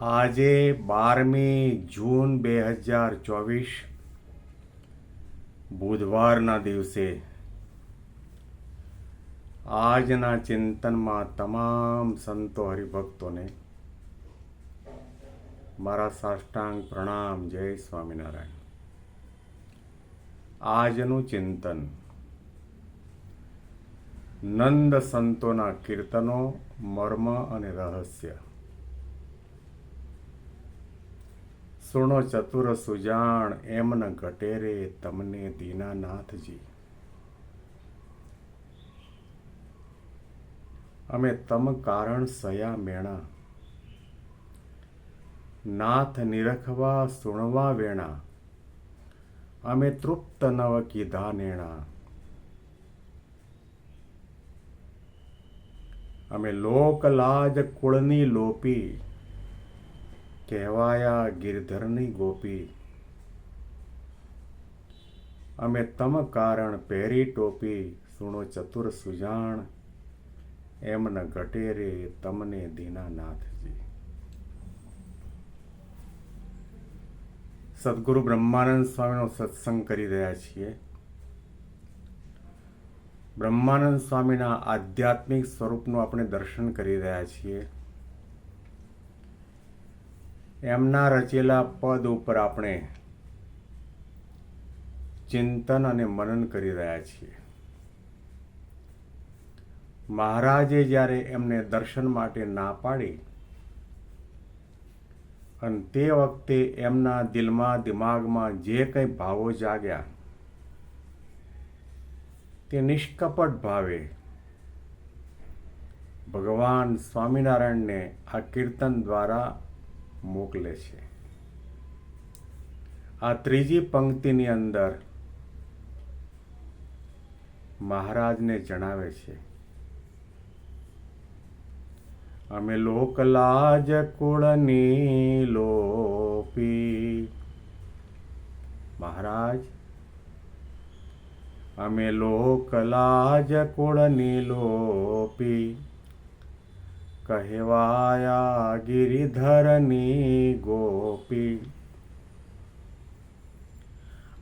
આજે બારમી જૂન બે હજાર ચોવીસ, બુધવારના દિવસે આજના ચિંતનમાં તમામ સંતો હરિભક્તોને મારા સાષ્ટાંગ પ્રણામ, જય સ્વામિનારાયણ. આજનું ચિંતન નંદ સંતોના કીર્તનો, મર્મ અને રહસ્ય. સુણો ચતુર સુજાણ એમન ઘટેરે તમને દીનાનાથજી અમે તમ કારણ સયા મેણા. નાથ નિરખવા સુણવા વેણા. અમે તૃપ્ત નવ કીધા નેણા. અમે લોક લાજ કુળની લોપી. કહેવાયા ગિરધરની ગોપી. અમે તમ કારણ પહેરી ટોપી, સુણો ચતુર સુજાણ એમન ઘટે રે તમને દીનાનાથજી. સદગુરુ બ્રહ્માનંદ સ્વામીનો સત્સંગ કરી રહ્યા છીએ. બ્રહ્માનંદ સ્વામીના આધ્યાત્મિક સ્વરૂપનું આપણે દર્શન કરી રહ્યા છીએ. એમના રચેલા પદ ઉપર આપણે ચિંતન અને મનન કરી રહ્યા છીએ. મહારાજે જ્યારે એમને દર્શન માટે ના પાડી અને તે વખતે એમના દિલમાં, દિમાગમાં જે કંઈ ભાવો જાગ્યા, તે નિષ્કપટ ભાવે ભગવાન સ્વામિનારાયણને આ કીર્તન દ્વારા મોકલે છે. આ ત્રીજી પંક્તિની અંદર મહારાજને જણાવે છે. અમે લોકલાજ કુળની લોપી. મહારાજ, અમે લોકલાજ કુળની લોપી. કહેવાયા ગિરિધરની ગોપી.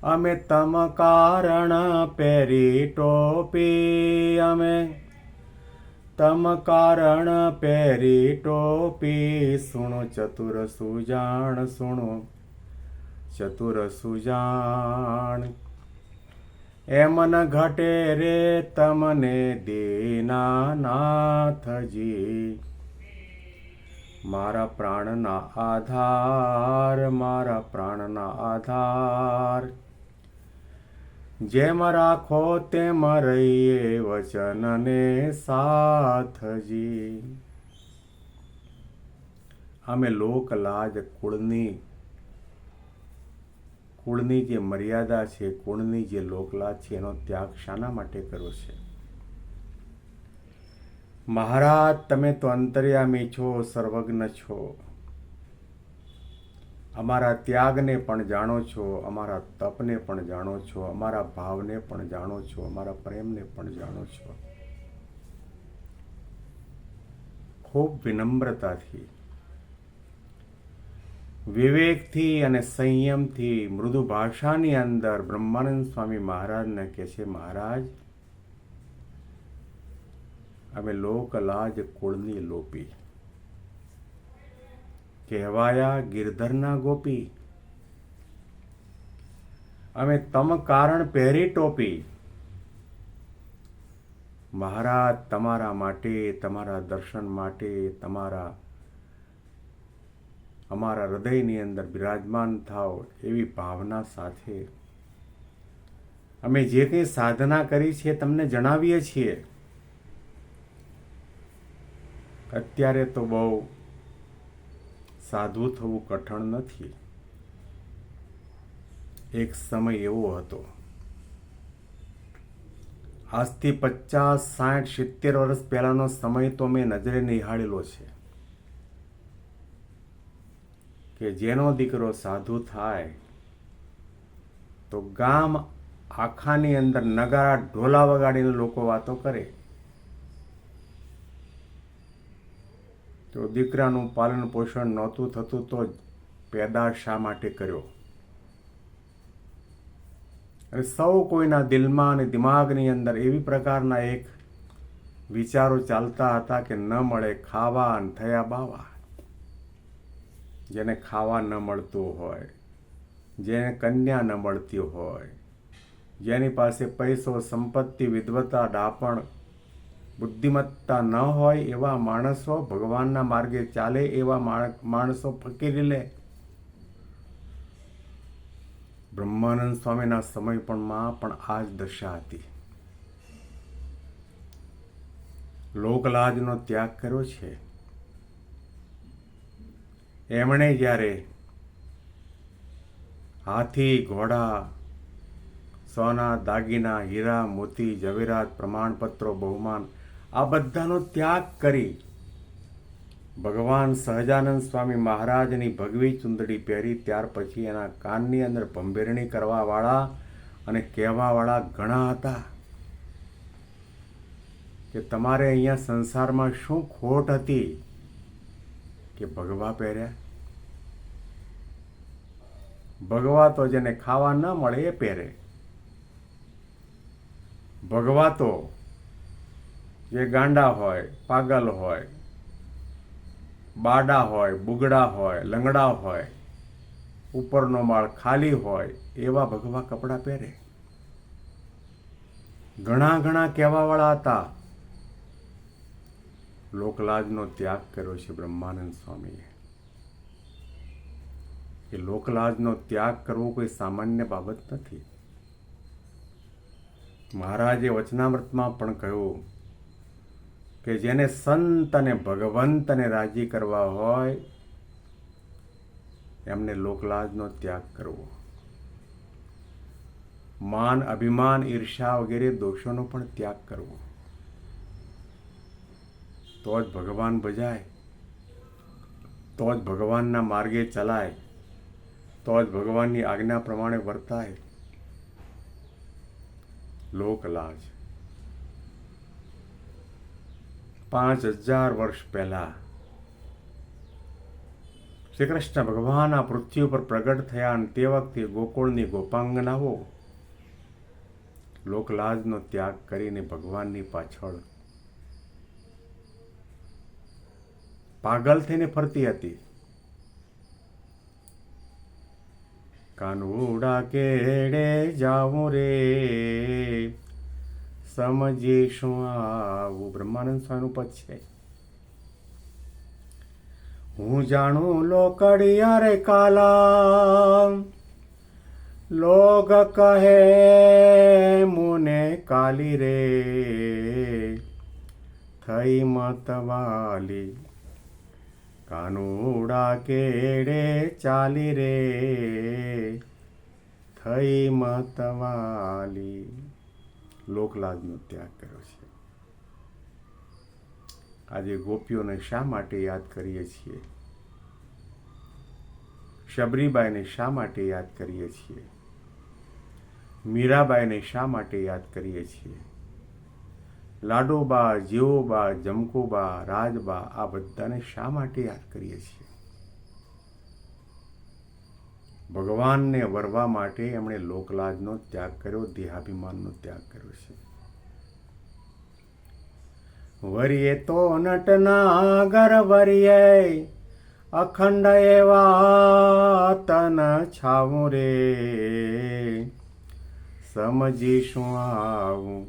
અમે તમ કારણ પહેરી ટોપી, અમે તમ કારણ પહેરી ટોપી. સુણો ચતુર સુજાણ, સુણો ચતુર સુજાણ. એમન ઘટે રે, તમને દીનાનાથજી મારા પ્રાણના આધાર, મારા પ્રાણના આધાર. જેમ રાખો તેમ રહીએ વચનને સાથજી. અમે લોકલાજ કુળની કુળની જે મર્યાદા છે, કુળની જે લોકલાજ છે, એનો ત્યાગ શાના માટે કર્યો છે? મહારાજ, તમે તો અંતર્યામી છો, સર્વજ્ઞ છો. અમારા ત્યાગને પણ જાણો છો, અમારા તપને પણ જાણો છો, અમારા ભાવને પણ જાણો છો, અમારા પ્રેમને પણ જાણો છો. ખૂબ વિનમ્રતાથી, વિવેકથી અને સંયમથી મૃદુ ભાષાની અંદર બ્રહ્માનંદ સ્વામી મહારાજને કહે છે, મહારાજ અમે લોકલાજ કુળની લોપી. કહેવાયા ગિરધરના ગોપી. અમે તમ કારણ પહેરી ટોપી. મહારાજ તમારા માટે, તમારા દર્શન માટે, તમારા, અમારા હૃદયની અંદર બિરાજમાન થાવ એવી ભાવના સાથે. અમે જે કંઈ સાધના કરી છે તમને જણાવીએ છીએ. અત્યારે તો બહુ સાધુ થવું કઠણ નથી. એક સમય એવો હતો. આજથી પચાસ, સાઠ, સિત્તેર વર્ષ પહેલાનો સમય તો મેં નજરે નિહાળેલો છે. કે જેનો દીકરો સાધુ થાય, તો ગામ આખાની અંદર નગારા, ઢોલા વગાડીને લોકો વાતો કરે. તો દીકરાનું પાલન પોષણ નહોતું થતું તો જ પેદા શા માટે કર્યો? અને સૌ કોઈના દિલમાં અને દિમાગની અંદર એવી પ્રકારના એક વિચારો ચાલતા હતા કે ન મળે ખાવા અને થયા બાવા. જેને ખાવા ન મળતું હોય, જેને કન્યા ન મળતી હોય, જેની પાસે પૈસો, સંપત્તિ વિદ્વતા ડાપણ બુદ્ધિમત્તા ન હોય એવા માણસો ભગવાનના માર્ગે ચાલે એવા માણસો ફકીરી લે. બ્રહ્માનંદ સ્વામીના સમય પણમાં પણ આ જ દશા હતી. લોકલાજનો ત્યાગ કર્યો છે. એમણે જ્યારે હાથી, ઘોડા, સોના, દાગીના, હીરા, મોતી જવેરાત પ્રમાણપત્રો, બહુમાન આ બધાનો ત્યાગ કરી ભગવાન સહજાનંદ સ્વામી મહારાજની ભગવી ચુંદડી પહેરી ત્યાર પછી એના કાનની અંદર ભંભેરણી કરવાવાળા અને કહેવાવાળા ઘણા હતા કે તમારે અહીંયા સંસારમાં શું ખોટ હતી કે ભગવા પહેર્યા? ભગવા તો જેને ખાવા ન મળે એ પહેરે. ભગવા તો જે ગાંડા હોય, પાગલ હોય, બાડા હોય, બુગડા હોય, લંગડા હોય, ઉપરનો માળ ખાલી હોય, એવા ભગવા કપડાં પહેરે. ઘણા ઘણા કહેવાવાળા હતા. લોકલાજનો ત્યાગ કર્યો છે બ્રહ્માનંદ સ્વામીએ. એ લોકલાજનો ત્યાગ કરવો કોઈ સામાન્ય બાબત નથી. મહારાજે વચનામૃતમાં પણ કહ્યું કે જેને સંત અને ભગવંતને રાજી કરવા હોય, એમને લોકલાજનો ત્યાગ કરવો. માન, અભિમાન, ઈર્ષા વગેરે દોષોનો પણ ત્યાગ કરવો. તો જ ભગવાન ભજાય, તો જ ભગવાનના માર્ગે ચલાય, તો જ ભગવાનની આજ્ઞા પ્રમાણે વર્તાય. લોકલાજ. પાંચ હજાર વર્ષ પહેલા શ્રી કૃષ્ણ ભગવાન આ પૃથ્વી ઉપર પ્રગટ થયા અને તે વખતે ગોકુળની ગોપાંગનાઓ લોકલાજનો ત્યાગ કરીને ભગવાનની પાછળ પાગલ થઈને ફરતી હતી. કાનુડા કેડે જાવું રે. સમજી શું આવું બ્રહ્માનંદ સ્વામીનું પદ છે. હું જાણું લોકડિયા રે કાલા. લોગ કહે મુને કાલી રે. થઈ મતવાલી કાનુડા કેડે ચાલી રે. થઈ મતવાલી લોકલાજનો ત્યાગ કર્યો છે. આજે ગોપીઓને શા માટે યાદ કરીએ છીએ? શબરીબાઈને શા માટે યાદ કરીએ છીએ? મીરાબાઈને શા માટે યાદ કરીએ છીએ? લાડોબા, જેઓબા, જમકોબા, રાજબા, આ બધાને શા માટે યાદ કરીએ છીએ? ભગવાનને વરવા માટે એમણે લોકલાજનો ત્યાગ કર્યો, દેહાભિમાનનો ત્યાગ કર્યો છે. વરીએ તો નટના ગર વરીએ, અખંડ એવા તન છાવું રે. સમજીશું આવું,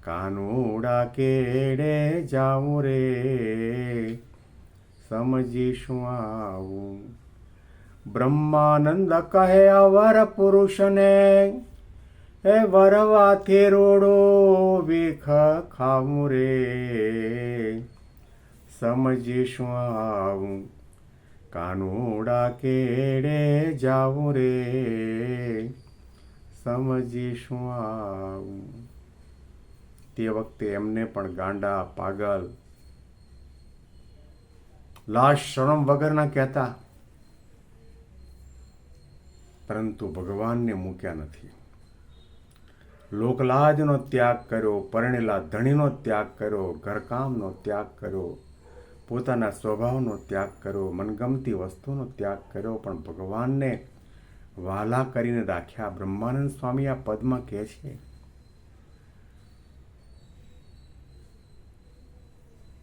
કાનુડા કેડે જાવું રે. સમજીશું આવું બ્રહ્માનંદ કહે, અવર પુરુષને એ વરવાથી રોડો વિખ ખાવું રે. સમજીશું આવું, કાનુડા કેડે જાવું રે. સમજીશું આવું. તે વખતે એમને પણ ગાંડા પાગલ લાશ શરમ વગરના કહેતા પરંતુ ભગવાનને મૂક્યા નથી. લોકલાજનો ત્યાગ કર્યો, પરણેલા ધણીનો ત્યાગ કર્યો, ઘરકામનો ત્યાગ કર્યો, પોતાના સ્વભાવનો ત્યાગ કર્યો, મનગમતી વસ્તુનો ત્યાગ કર્યો, પણ ભગવાનને વાલા કરીને રાખ્યા બ્રહ્માનંદ સ્વામી આ પદમાં કહે છે.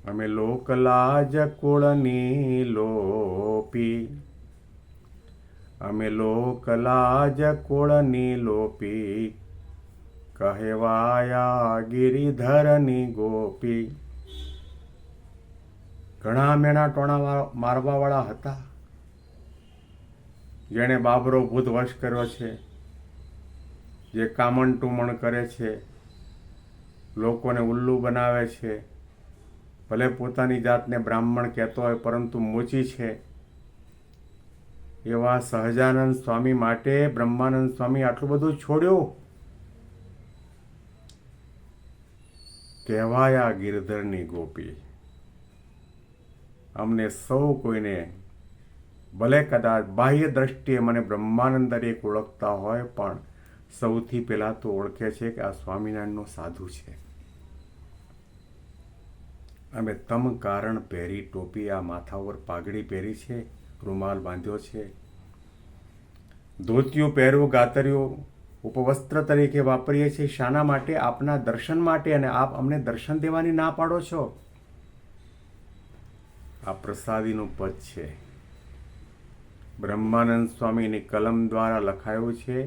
અમે લોકલાજ કુળની લોપી અમે લોકલાજ કોળની લોપી. કહેવાયા ગિરિધરની ગોપી. ઘણા મેણા ટોણા મારવાવાળા હતા. જેણે બાબરો ભૂત વશ કર્યો છે. જે કામણ ટુમણ કરે છે. લોકોને ઉલ્લુ બનાવે છે. ભલે પોતાની જાતને બ્રાહ્મણ કહેતો હોય, પરંતુ મોચી છે. એવા સહજાનંદ સ્વામી માટે બ્રહ્માનંદ સ્વામી આટલું બધું છોડ્યું? કહેવાયા ગિરધરની ગોપી. અમને સૌ કોઈને ભલે કદાચ બાહ્ય દ્રષ્ટિએ મને બ્રહ્માનંદ દરેક ઓળખતા હોય, પણ સૌથી પહેલાં તો ઓળખે છે કે આ સ્વામિનારાયણનો સાધુ છે. અમે તમ કારણ પહેરી ટોપી આ માથા ઉપર પાઘડી પહેરી છે. રૂમાલ બાંધ્યો છે. ધોતિયું પહેરવું ગાતરિયું ઉપવસ્ત્ર તરીકે વાપરીએ છીએ. શાના માટે, આપના દર્શન માટે અને આપ અમને દર્શન દેવાની ના પાડો છો? આ પ્રસાદીનું પદ છે. બ્રહ્માનંદ સ્વામીની કલમ દ્વારા લખાયું છે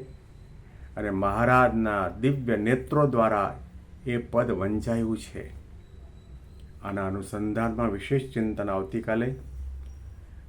અને મહારાજના દિવ્ય નેત્રો દ્વારા એ પદ વંચાયું છે. આના અનુસંધાનમાં વિશેષ ચિંતન આવતીકાલે